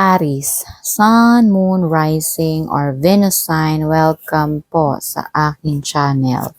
Aris, Sun, Moon, Rising, or Venus sign, welcome po sa aking channel.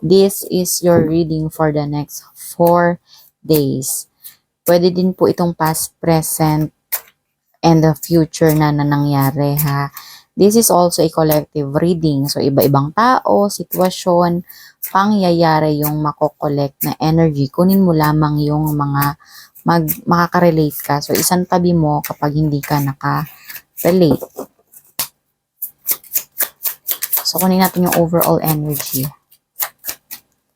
This is your reading for the next 4 days. Pwede din po itong past, present, and the future na, na ha. This is also a collective reading. So, iba-ibang tao, sitwasyon, pangyayari yung makokollect na energy. Kunin mo lamang yung mga mag, makaka-relate ka. So, isang tabi mo kapag hindi ka naka-relate. So, kunin natin yung overall energy.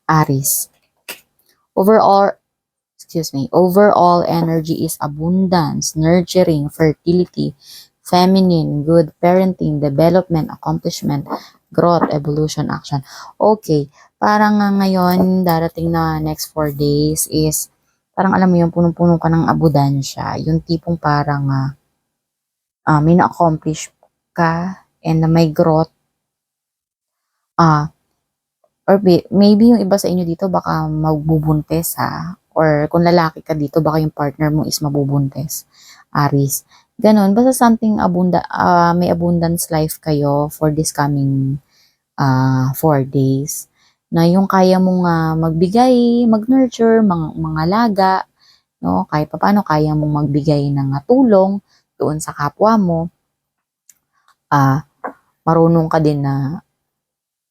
Aris. Overall, excuse me, overall energy is abundance, nurturing, fertility, feminine, good parenting, development, accomplishment, growth, evolution, action. Okay, parang nga ngayon, darating na next 4 days is, parang alam mo yung punong-puno ka ng abudansya. Yung tipong parang ah, ah, may na-accomplish ka and na may growth. Ah, or may- maybe yung iba sa inyo dito baka magbubuntes ha. Or kung lalaki ka dito, baka yung partner mo is mabubuntes. Aris. Ganon. Basta something abunda, ah, may abundance life kayo for this coming ah, four days. Na yung kaya mong ah, magbigay, mag-nurture, mga, mga laga, no? Kahit pa paano, kaya mong magbigay ng ah, tulong doon sa kapwa mo. Ah, marunong ka din na,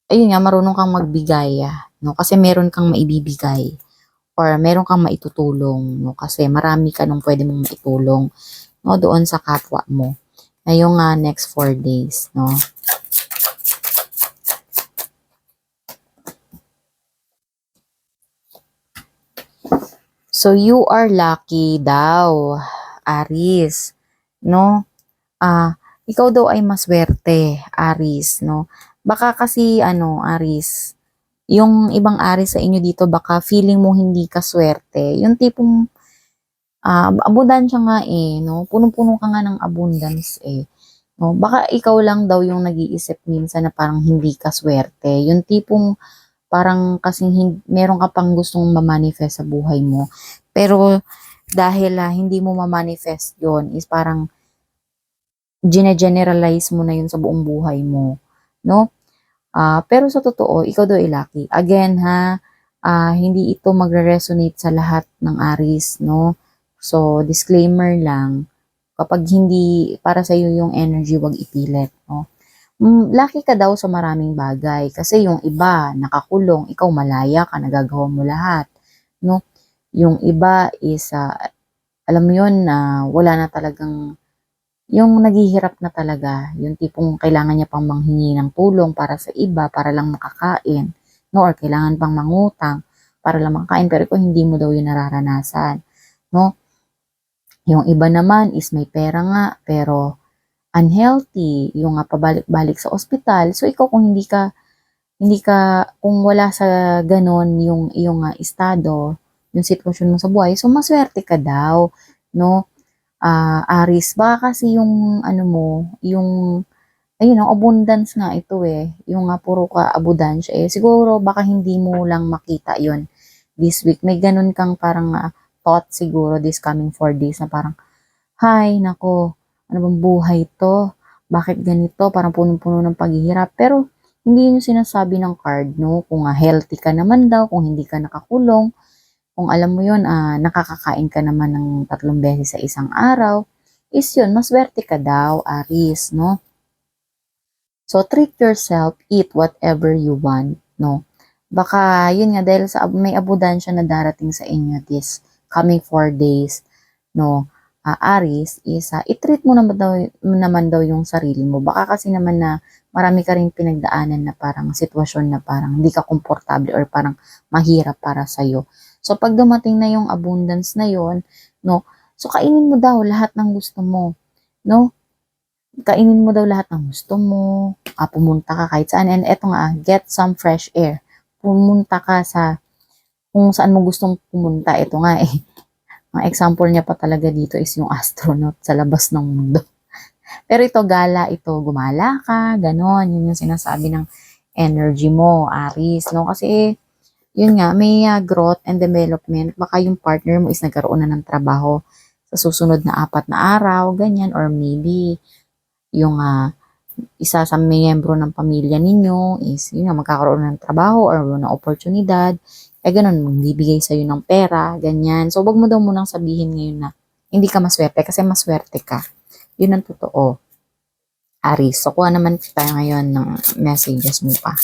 ayun nga, marunong kang magbigay, no? Kasi meron kang maibibigay or meron kang maitutulong, no? Kasi marami ka nung pwede mong maitulong, no? Doon sa kapwa mo. Ngayong ah, next four days, no? So, you are lucky daw, Aris, no? Ah, ikaw daw ay maswerte, Aris, no? Baka kasi, ano, Aris, yung ibang Aris sa inyo dito, baka feeling mo hindi ka swerte. Yung tipong, ah, abundansya nga eh, no? Punong-puno ka nga ng abundance eh. No? Baka ikaw lang daw yung nag-iisip minsan na parang hindi ka swerte. Yung tipong, parang kasing meron ka pang gustong ma-manifest sa buhay mo. Pero dahil ah, hindi mo ma-manifest yon is parang gine-generalize mo na yun sa buong buhay mo. No? Ah, pero sa totoo, ikaw daw lucky. Again ha, ah, hindi ito magre-resonate sa lahat ng Aris, no? So, disclaimer lang, kapag hindi para sa iyo yung energy, wag ipilit, no? Mm, lucky ka daw sa maraming bagay kasi yung iba nakakulong, ikaw malaya ka, nagagawa mo lahat, no? Yung iba is ah, alam mo yun na wala na talagang yung naghihirap na talaga, yung tipong kailangan niya pang manghingi ng tulong para sa iba, para lang makakain, no? Or kailangan pang mangutang para lang makain, pero ikaw hindi mo daw yun nararanasan, no? Yung iba naman is may pera nga, pero unhealthy, yung nga pabalik-balik sa ospital. So, ikaw kung hindi ka, hindi ka, kung wala sa ganon yung iyong ah, estado, yung sitwasyon mo sa buhay, so maswerte ka daw, no? Ah, Aris, baka kasi yung, ano mo, yung, ayun, ang abundance nga ito eh, yung nga puro ka abundance eh, siguro baka hindi mo lang makita yon this week. May ganun kang parang ah, thought siguro this coming four days na parang, hay, nako, ano bang buhay to? Bakit ganito? Parang punong-puno ng paghihirap. Pero, hindi yun sinasabi ng card, no? Kung ah, healthy ka naman daw, kung hindi ka nakakulong, kung alam mo yun, ah, nakakakain ka naman ng tatlong beses sa isang araw, is yun, maswerte ka daw, Aris, no? So, treat yourself, eat whatever you want, no? Baka, yun nga, dahil sa may abudansya na darating sa inyo this coming four days, no? ah, Aris, is uh, i-treat mo naman daw, naman daw yung sarili mo. Baka kasi naman na marami ka rin pinagdaanan na parang sitwasyon na parang hindi ka komportable or parang mahirap para sa'yo. So, pag dumating na yung abundance na yon no, so kainin mo daw lahat ng gusto mo, no? Kainin mo daw lahat ng gusto mo, ah, pumunta ka kahit saan. And eto nga, get some fresh air. Pumunta ka sa kung saan mo gustong pumunta. Ito nga eh, ang example niya pa talaga dito is yung astronaut sa labas ng mundo. Pero ito, gala ito, gumala ka, ganon. Yun yung sinasabi ng energy mo, Aris, no? Kasi, yun nga, may uh, growth and development. Baka yung partner mo is nagkaroon na ng trabaho sa susunod na apat na araw, ganyan, or maybe yung ah, isa sa miyembro ng pamilya ninyo is yun nga, magkakaroon ng trabaho or ng oportunidad, eh ganun, magbibigay sa'yo ng pera, ganyan. So, wag mo daw munang sabihin ngayon na hindi ka maswerte kasi maswerte ka. Yun ang totoo. Aris, so kuha naman tayo ngayon ng messages mo pa.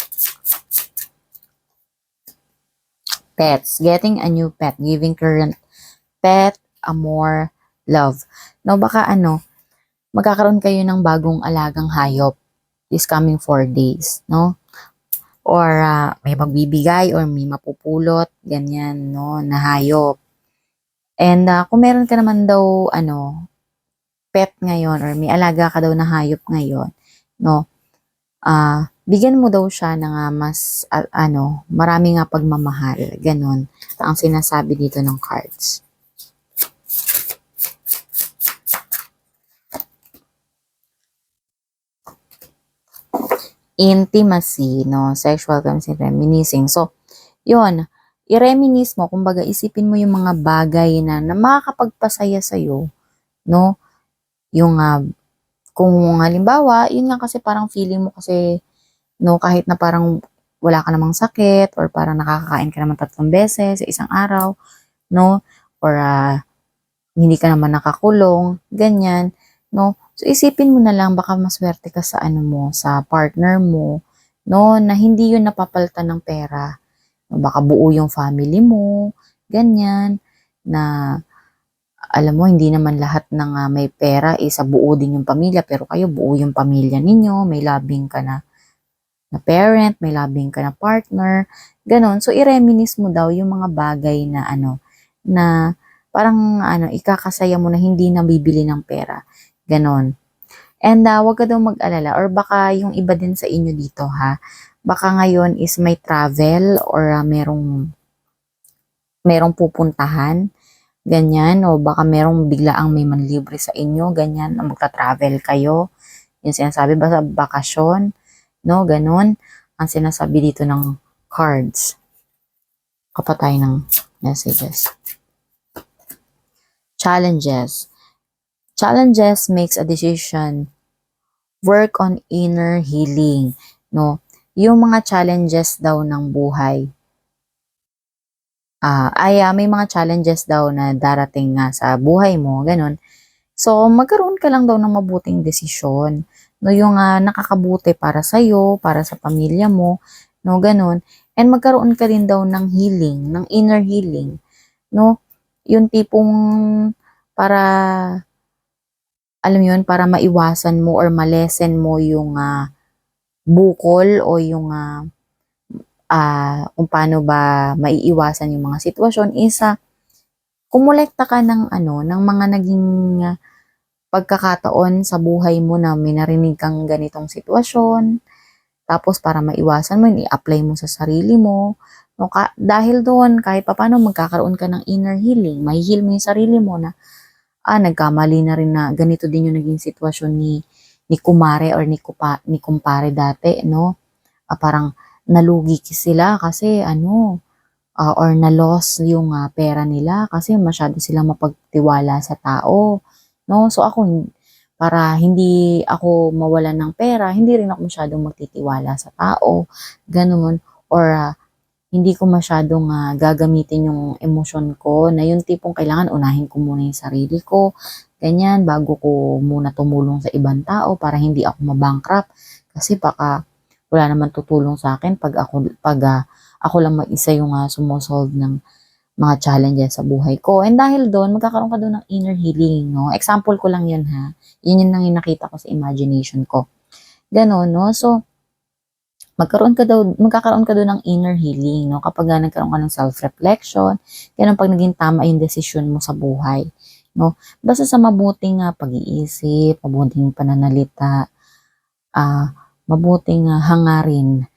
Pets, getting a new pet, giving current pet a more love. No, baka ano, magkakaroon kayo ng bagong alagang hayop this coming four days, no? Or ah, may magbibigay or may mapupulot, ganyan, no, na hayop. And ah, kung meron ka naman daw, ano, pet ngayon or may alaga ka daw na hayop ngayon, no, ah, bigyan mo daw siya ng ah, mas, ah, ano, marami nga pagmamahal, ganon. Ang sinasabi dito ng cards. intimacy, no? Sexual chemistry, reminiscing. So, yun, i-reminisce mo, kumbaga isipin mo yung mga bagay na, na makakapagpasaya sa'yo, no? Yung, ah, kung halimbawa, yun nga kasi parang feeling mo kasi, no, kahit na parang wala ka namang sakit or parang nakakakain ka naman tatlong beses sa isang araw, no? Or ah, hindi ka naman nakakulong, ganyan, no? So, isipin mo na lang, baka maswerte ka sa ano mo, sa partner mo, no, na hindi yun napapalitan ng pera. Baka buo yung family mo, ganyan, na alam mo, hindi naman lahat ng ah, may pera is sa buo din yung pamilya, pero kayo buo yung pamilya ninyo, may labing ka na na parent, may labing ka na partner, ganon. So, i-reminisce mo daw yung mga bagay na ano, na parang ano, ikakasaya mo na hindi na bibili ng pera. Ganon. And uh, wag ka daw mag-alala or baka yung iba din sa inyo dito ha. Baka ngayon is may travel or uh, merong merong pupuntahan. Ganyan. O baka merong biglaang may manlibre sa inyo. Ganyan. Na magta-travel kayo. Yung sinasabi ba sa bakasyon? No? Ganon. Ang sinasabi dito ng cards. Kapatay ng messages. Challenges. Challenges makes a decision. Work on inner healing. No? Yung mga challenges daw ng buhay. Ah, ay ah, may mga challenges daw na darating nga sa buhay mo, ganun. So, magkaroon ka lang daw ng mabuting desisyon. No, yung ah, nakakabuti para sa para sa pamilya mo, no, ganun. And magkaroon ka din daw ng healing, ng inner healing, no? Yung tipong para alam yun, para maiwasan mo or malesen mo yung ah, bukol o yung ah, ah, kung paano ba maiiwasan yung mga sitwasyon is ah, kumolekta ka ng ano, ng mga naging ah, pagkakataon sa buhay mo na may narinig kang ganitong sitwasyon. Tapos para maiwasan mo, i-apply mo sa sarili mo. No, ka, dahil doon, kahit papano magkakaroon ka ng inner healing, may heal mo yung sarili mo na ah, nagkamali na rin na ganito din yung naging sitwasyon ni ni kumare or ni, kupa, ni kumpare dati, no? Ah, parang nalugi sila kasi ano, ah, or na-loss yung ah, pera nila kasi masyado silang mapagtiwala sa tao, no? So ako, para hindi ako mawalan ng pera, hindi rin ako masyadong magtitiwala sa tao, ganun, or ah, hindi ko masyadong ah, gagamitin yung emosyon ko na yung tipong kailangan unahin ko muna yung sarili ko, ganyan, bago ko muna tumulong sa ibang tao para hindi ako mabankrupt. Kasi baka wala naman tutulong sa akin pag ako, pag ah, ako lang mag-isa yung uh, sumusolve ng mga challenges sa buhay ko. And dahil doon, magkakaroon ka doon ng inner healing, no? Example ko lang yun, ha? Yun yun lang yung nakita ko sa imagination ko. Ganon, no? So, magkaroon ka daw, magkakaroon ka doon ng inner healing, no? Kapag uh, nagkaroon ka ng self-reflection, ganun pag naging tama yung decision mo sa buhay, no? Basta sa mabuting uh, pag-iisip, mabuting pananalita, ah, mabuting uh, hangarin,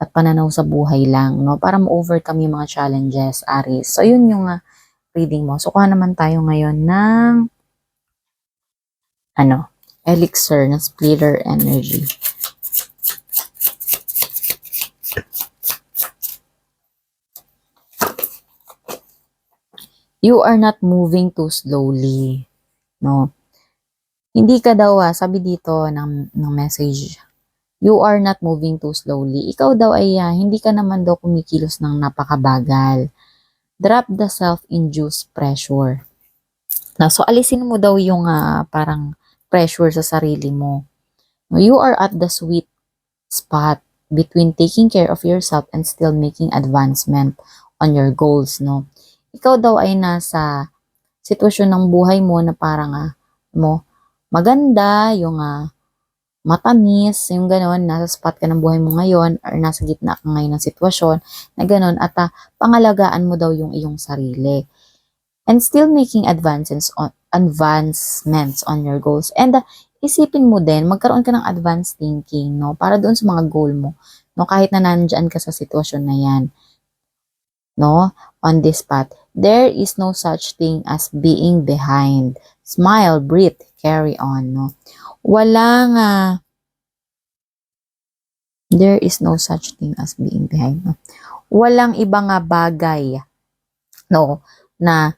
at pananaw sa buhay lang, no? Para ma-overcome yung mga challenges, Aris. So, yun yung uh, reading mo. So, kuha naman tayo ngayon ng ano, elixir na splitter energy. You are not moving too slowly. no? Hindi ka daw, ah, sabi dito ng, ng message, you are not moving too slowly. Ikaw daw ay ah, hindi ka naman daw kumikilos ng napakabagal. Drop the self-induced pressure. Na, so, alisin mo daw yung ah, parang pressure sa sarili mo. You are at the sweet spot between taking care of yourself and still making advancement on your goals, no? Ikaw daw ay nasa sitwasyon ng buhay mo na parang ah, mo maganda, yung ah, matamis, yung gano'n, nasa spot ka ng buhay mo ngayon or nasa gitna ka ngayon ng sitwasyon na gano'n at ah, pangalagaan mo daw yung iyong sarili. And still making advances on, advancements on your goals. And ah, isipin mo din, magkaroon ka ng advanced thinking, no? Para doon sa mga goal mo, no? Kahit na nandyan ka sa sitwasyon na yan, no? On this path, there is no such thing as being behind. Smile, breathe, carry on, no? Walang, ah, there is no such thing as being behind, no? Walang ibang nga bagay, no? Na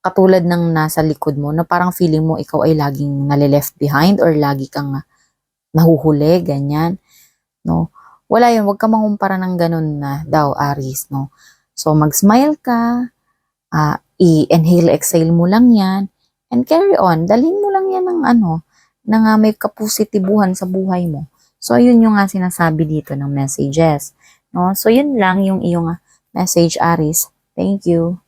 katulad ng nasa likod mo, na parang feeling mo ikaw ay laging nale-left behind or lagi kang ah, nahuhuli, ganyan, no? Wala yun, wag ka mangumpara ng ganun na daw, Aris, no? So, mag-smile ka, ah, i-inhale, exhale mo lang yan, and carry on. Dalhin mo lang yan ng ano, na nga may kapositibuhan sa buhay mo. So, yun yung nga sinasabi dito ng messages. No? So, yun lang yung iyong ah, message, Aris. Thank you.